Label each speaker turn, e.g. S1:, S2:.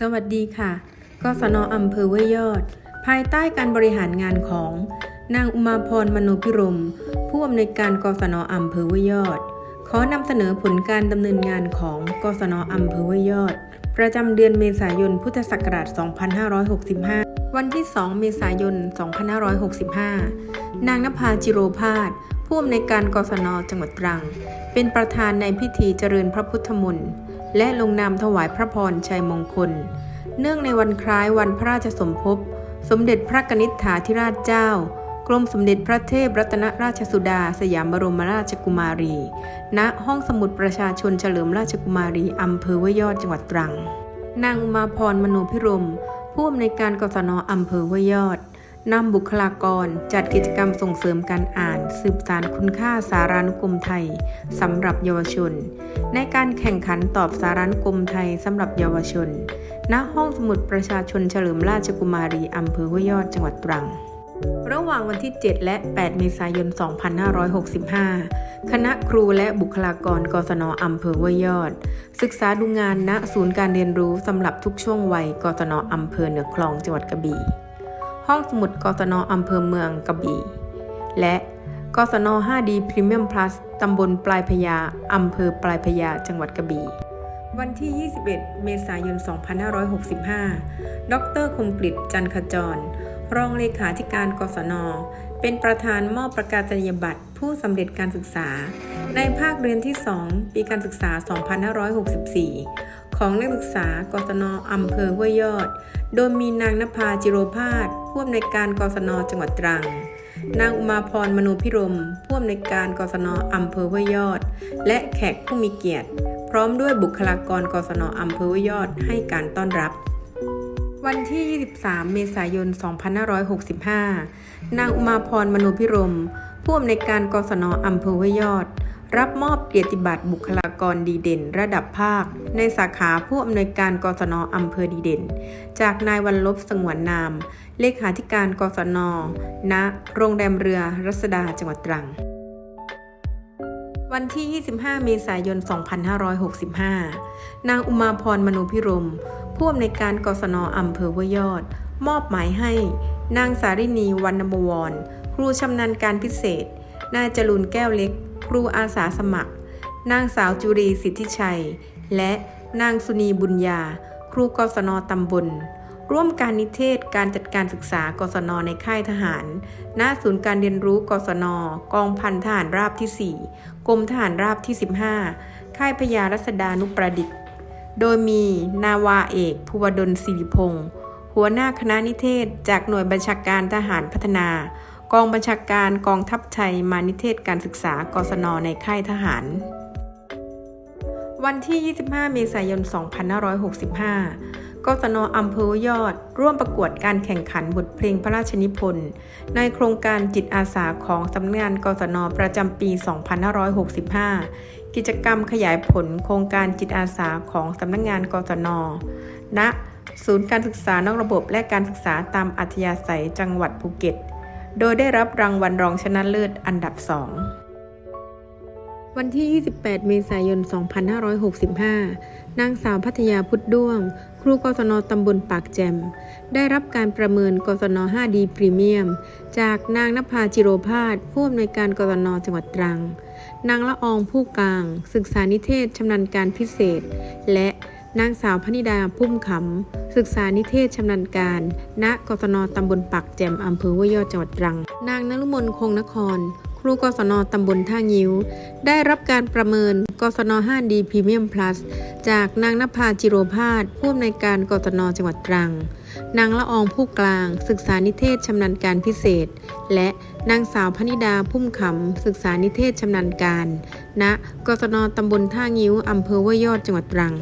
S1: สวัสดีค่ะ กศนอำเภอห้วยยอด ภายใต้การบริหารงานของ นางอุมาพรมโนพิรม ผู้อำนวยการกศนอำเภอห้วยยอด ขอนำเสนอผลการดำเนินงานของกศนอำเภอห้วยยอด ประจำเดือนเมษายนพุทธศักราช 2565 วันที่ 2 เมษายน 2565 นางนภาจิโรพาสผู้อำนวยการกศนจังหวัดตรัง เป็นประธานในพิธีเจริญพระพุทธมนต์ และลงนามถวายพระพรชัยมงคล เนื่องในวันคล้ายวันพระราชสมภพ สมเด็จพระกนิษฐาธิราชเจ้ากรมสมเด็จพระเทพรัตนราชสุดา สยามบรมราชกุมารี ณ ห้องสมุดประชาชนเฉลิมราชกุมารี อำเภอห้วยยอดจังหวัดตรัง นางอุมาพรมโนพิรม ผู้อำนวยการกศนอำเภอห้วยยอด นำบุคลากรจัดกิจกรรมส่งเสริมการอ่าน สืบสารคุณค่าสารานุกรมไทยสำหรับเยาวชน ในการแข่งขันตอบสารานุกรมไทยสำหรับเยาวชน ณห้องสมุดประชาชนเฉลิมราชกุมารีอำเภอห้วยยอดจังหวัดตรัง ระหว่างวันที่ 7 และ 8 เมษายน 2565 คณะครูและบุคลากรกศนอำเภอห้วยยอด ศึกษาดูงานณศูนย์การเรียนรู้สำหรับทุกช่วงวัยกศนอำเภอเหนือคลองจังหวัดกระบี่ ห้องสมุดกศนอำเภอเมืองกระบี่ และกศน 5D Premium Plus ตำบลปลายพญาอำเภอปลายพญาจังหวัดกระบี่ วันที่ 21 เมษายน 2565 ดรคมกฤษจันขจร รองเลขาธิการกศน เป็นประธานมอบประกาศนียบัตรผู้สำเร็จการศึกษา ในภาคเรียนที่ 2 ปีการศึกษา 2564 ของนักศึกษากศนอำเภอห้วยยอด โดยมีนางนภาจิโรพาส ผู้อำนวยการกศนจังหวัดตรัง นางอุมาพรมโนพิรมผู้อำนวยการกศนอำเภอห้วยยอด และแขกผู้มีเกียรติ พร้อมด้วยบุคลากรกศนอำเภอห้วยยอดให้การต้อนรับ วันที่ 23 เมษายน 2565 นางอุมาพรมโนพิรมผู้อำนวยการกศนอำเภอห้วยยอด รับมอบเกียรติบัตรบุคลากรดีเด่น ระดับภาค ในสาขาผู้อำนวยการกศนอำเภอดีเด่น จากนายวันลบสงวนนาม เลขาธิการกศนณโรงแรมเรือรัศดาจังหวัดตรัง วันที่ 25 เมษายน 2565 นางอุมาพรมโนพิรม ผู้อำนวยการกศนอำเภอห้วยยอด มอบหมายให้ นางสารินีวรรณบวร ครูชำนาญการพิเศษ นายจรูนแก้วเล็ก ครูอาสาสมัคร นางสาวจุรีสิทธิชัย และนางสุนีบุญญา ครูกศนตำบล ร่วมการนิเทศการจัดการศึกษากศนในค่ายทหาร ณ ศูนย์การเรียนรู้กศนกองพันทหารราบที่ 4 กรมทหารราบที่ 15 ค่ายพญารัศดานุประดิษฐ์ โดยมีนาวาเอกภูวดลศิริพงศ์หัวหน้าคณะนิเทศ จากหน่วยบัญชาการทหารพัฒนา กองบัญชาการกองทัพไทยมานิเทศการศึกษากศนในค่ายทหาร วันที่ 25 เมษายน 2565 กศนอำเภอยอด ร่วมประกวดการแข่งขันบทเพลงพระราชนิพนธ์ในโครงการจิตอาสาของสำนักงานกศนประจำปี 2565 กิจกรรมขยายผลโครงการจิตอาสาของสำนักงานกศนณศูนย์การศึกษานอกระบบและการศึกษาตามอัธยาศัยจังหวัดภูเก็ต โดยได้รับรางวัลรองชนะเลิศอันดับ2วันที่ 28 เมษายน 2565 นางสาวพัทยาพุทธด้วง ครูกศนตำบลปากแจม ได้รับการประเมินกศน 5D พรีเมียม จากนางนภาจิโรพาสผู้อำนวยการกศนจังหวัดตรัง นางละอองผู้กลาง ศึกษานิเทศชำนาญการพิเศษ และ นางสาวพนิดาพุ่มขำศึกษานิเทศชำนาญการ ณ กศนตำบลปากแจมอำเภอวยยอดจังหวัดตรัง นางนรุมนคงนคร ครูกศนตำบลท่างิ้ว ได้รับการประเมินกศน 5D พรีเมียม plus จากนางนภาจิโรพาสผู้อำนวยการกศนจังหวัดตรัง นางละอองผู้กลาง ศึกษานิเทศชำนาญการพิเศษ และนางสาวพนิดาพุ่มขำศึกษานิเทศชำนาญการ ณ กศนตำบลท่างิ้วอำเภอวยอดจังหวัดตรัง